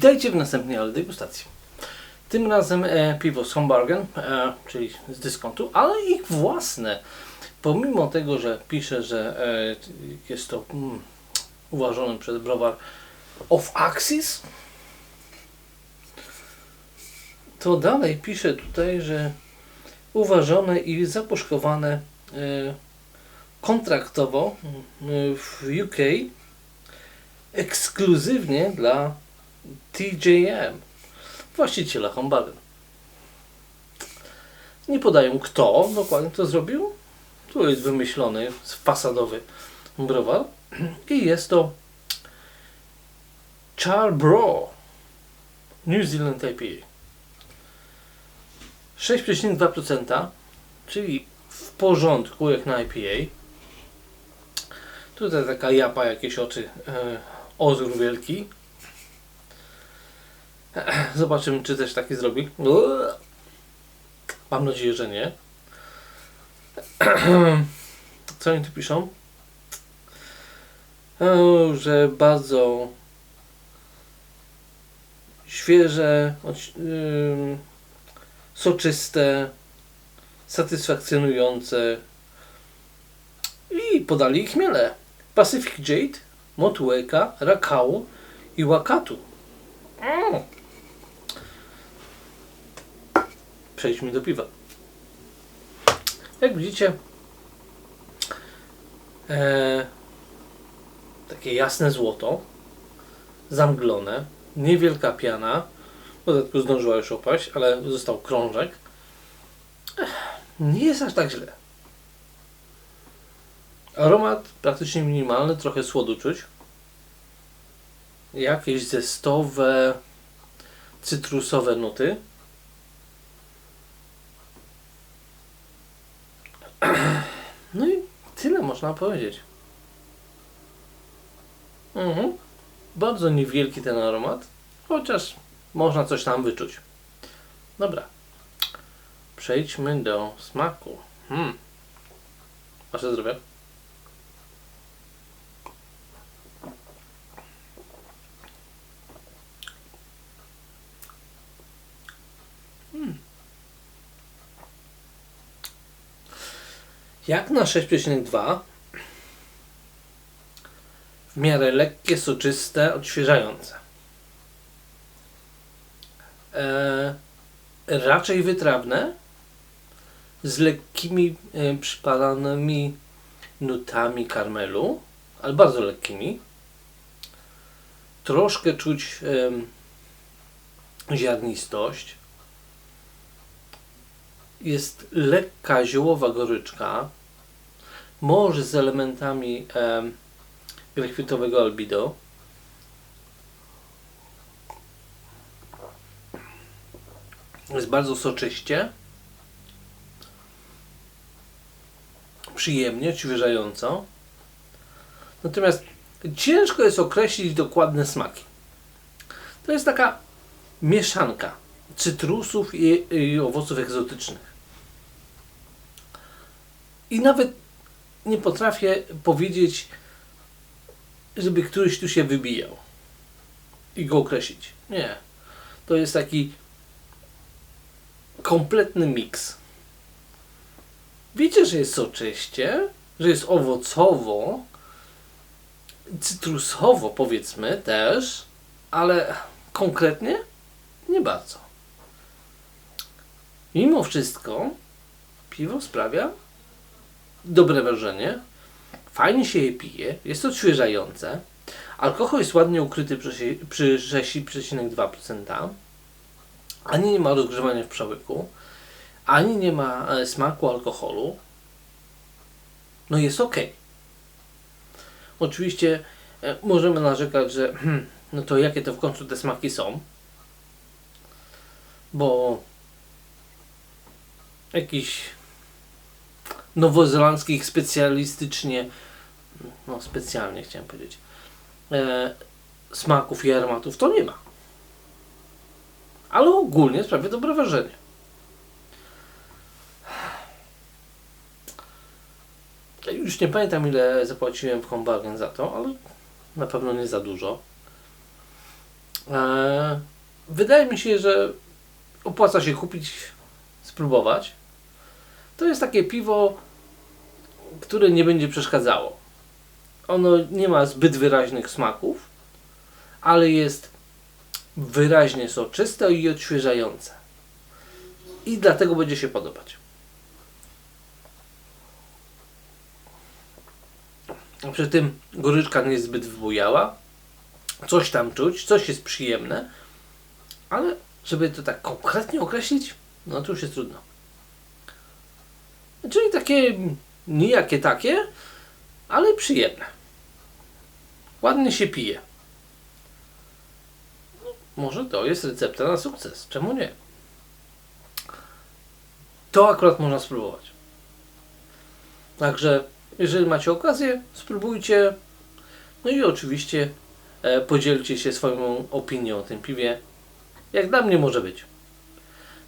Witajcie w następnej ale degustacji. Tym razem e, piwo z Hombargen, e, czyli z dyskontu, ale ich własne. Pomimo tego, że pisze, że e, jest to mm, uważany przez browar off axis, to dalej pisze tutaj, że uważane i zapuszkowane e, kontraktowo e, w UK ekskluzywnie dla TJM, właściciela Hombargen. Nie podają kto dokładnie to zrobił. Tu jest wymyślony fasadowy browar i jest to Charbro New Zealand IPA. 6,2%, czyli w porządku jak na IPA. Tutaj taka japa, jakieś oczy, e, ozór wielki. Zobaczymy, czy też taki zrobi. Mam nadzieję, że nie. Co oni tu piszą? Że bardzo świeże, soczyste, satysfakcjonujące i podali ich chmiele. Pacific Jade, Motueka, Rakau i Wakatu. Mm. Przejdźmy do piwa. Jak widzicie, e, takie jasne złoto, zamglone, niewielka piana, w dodatku zdążyła już opaść, ale został krążek. Ech, nie jest aż tak źle. Aromat praktycznie minimalny, trochę słodu czuć. Jakieś zestowe, cytrusowe nuty. No i tyle można powiedzieć. Mhm. Bardzo niewielki ten aromat, chociaż można coś tam wyczuć. Dobra. Przejdźmy do smaku. Hmm. Wasze zdrowie. Jak na 6,2 w miarę lekkie, soczyste, odświeżające. E, raczej wytrawne z lekkimi e, przypadanymi nutami karmelu, ale bardzo lekkimi. Troszkę czuć e, ziarnistość. Jest lekka ziołowa goryczka, może z elementami e, grechwitowego albido. Jest bardzo soczyście. Przyjemnie, odświeżająco. Natomiast ciężko jest określić dokładne smaki. To jest taka mieszanka cytrusów i, i owoców egzotycznych. I nawet nie potrafię powiedzieć, żeby któryś tu się wybijał i go określić. Nie. To jest taki kompletny miks. Wiecie, że jest soczyście, że jest owocowo, cytrusowo powiedzmy też, ale konkretnie nie bardzo. Mimo wszystko piwo sprawia dobre wrażenie, fajnie się je pije, jest odświeżające, alkohol jest ładnie ukryty przy, przy 6,2%, ani nie ma rozgrzewania w przełyku, ani nie ma e, smaku alkoholu, no jest ok. Oczywiście e, możemy narzekać, że hmm, no to jakie to w końcu te smaki są, bo jakiś nowozelandzkich specjalistycznie, no specjalnie chciałem powiedzieć, e, smaków i aromatów to nie ma. Ale ogólnie sprawia dobre wrażenie. Już nie pamiętam ile zapłaciłem w Hombargen za to, ale na pewno nie za dużo. E, wydaje mi się, że opłaca się kupić, spróbować. To jest takie piwo, które nie będzie przeszkadzało. Ono nie ma zbyt wyraźnych smaków, ale jest wyraźnie soczyste i odświeżające. I dlatego będzie się podobać. Przy tym goryczka nie jest zbyt wybujała. Coś tam czuć, coś jest przyjemne, ale żeby to tak konkretnie określić, no to już jest trudno. Czyli takie nijakie takie, ale przyjemne. Ładnie się pije. No, może to jest recepta na sukces. Czemu nie? To akurat można spróbować. Także, jeżeli macie okazję, spróbujcie. No i oczywiście e, podzielcie się swoją opinią o tym piwie. Jak dla mnie może być.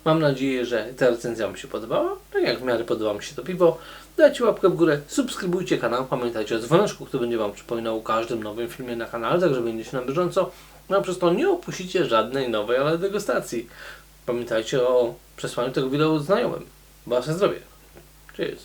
Mam nadzieję, że ta recenzja Wam się podobała. Tak jak w miarę podoba mi się to piwo. Dajcie łapkę w górę, subskrybujcie kanał, pamiętajcie o dzwoneczku, który będzie Wam przypominał o każdym nowym filmie na kanale, tak żeby będziecie na bieżąco. No przez to nie opuścicie żadnej nowej, ale degustacji. Pamiętajcie o przesłaniu tego wideo znajomym. Wasze zdrowie. Cheers.